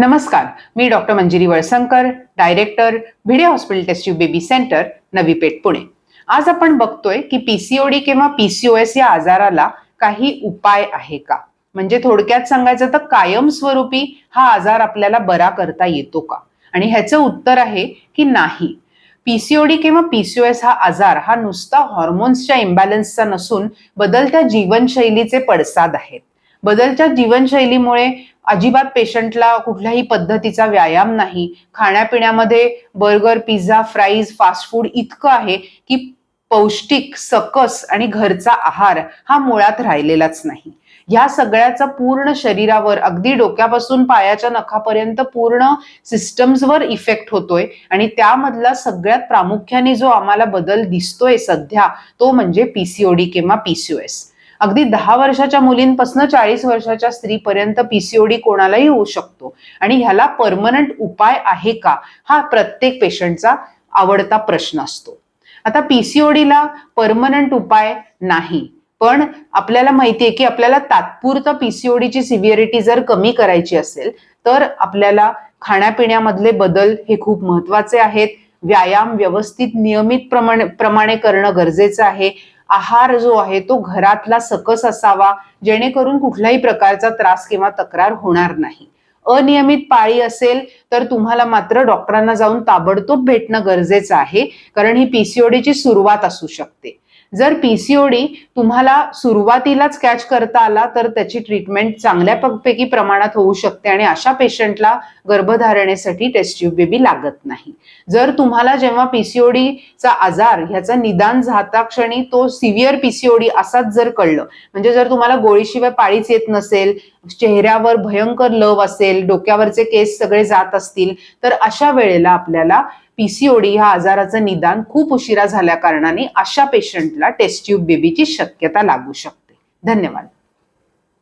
नमस्कार मी doctor Manjiri Valsankar director Bhide hospital test tube baby centre Navi Peth Pune. आज आपण बघतोय की पीसीओडी किंवा पीसीओएस या आजाराला काही उपाय आहे का? म्हणजे थोडक्यात सांगायचं तर कायमस्वरूपी हा आजार आपल्याला बरा करता येतो का? आणि ह्याचं उत्तर आहे की नाही. पीसीओडी किंवा पीसीओएस हा आजार हा नुसता हॉर्मोन्सच्या इम्बॅलन्सचा नसून बदलत्या जीवनशैलीचे पडसाद आहेत. बदलच्या जीवनशैलीमुळे अजिबात पेशंटला कुठल्याही पद्धतीचा व्यायाम नाही. खाण्यापिण्यामध्ये burger pizza fries fast food इतकं आहे की पौष्टिक सकस आणि घरचा आहार हा मुळात राहिलेलाच नाही. या सगळ्याचा पूर्ण शरीरावर अगदी डोक्यापासून पायाच्या नखापर्यंत पूर्ण सिस्टम्सवर इफेक्ट होतोय आणि त्यामधला सगळ्यात प्रामुख्याने जो आम्हाला बदल दिसतोय सध्या तो म्हणजे पीसीओडी किंवा पीसीओएस अगदी दहा वर्षाच्या मुलींपासून चाळीस वर्षाच्या स्त्रीपर्यंत पीसीओडी कोणालाही होऊ शकतो. आणि ह्याला परमनंट उपाय आहे का? हा प्रत्येक पेशंटचा आवडता प्रश्न असतो. आता पीसीओडीला परमनंट उपाय नाही. पण आपल्याला माहिती आहे की आपल्याला तात्पुरतं पीसीओडीची सिव्हिअरिटी जर कमी करायची असेल तर आपल्याला खाण्यापिण्यामधले बदल हे खूप महत्त्वाचे आहेत. व्यायाम व्यवस्थित नियमित प्रमाणे प्रमाणे करणं गरजेचं आहे. आहार जो आहे तो घरातला सकस असावा जेणेकरून कुठल्याही प्रकारचा त्रास किंवा तक्रार होणार नाही. अनियमित पाळी असेल तर तुम्हाला मात्र डॉक्टरांना जाऊन ताबडतोब भेटणं गरजेचं आहे कारण ही पीसीओडीची सुरुवात असू शकते. जर पीसीओडी तुम्हाला सुरुवातीलाच कॅच करता आला तर त्याची ट्रीटमेंट चांगल्या पैकी प्रमाणात होऊ शकते आणि अशा पेशंटला गर्भधारणेसाठी टेस्ट ट्यूब बेबी लागत नाही. जर तुम्हाला जेव्हा पीसीओडीचा आजार ह्याचं निदान जाता क्षणी तो सिव्हिअर पीसीओडी असाच जर कळलं म्हणजे जर तुम्हाला गोळीशिवाय पाळीच येत नसेल चेहऱ्यावर भयंकर लव असेल डोक्यावरचे केस सगळे जात असतील तर अशा वेळेला आपल्याला पीसीओडी ह्या आजाराचं निदान खूप उशिरा झाल्या कारणाने अशा पेशंटला टेस्ट ट्यूब बेबीची शक्यता लागू शकते. धन्यवाद.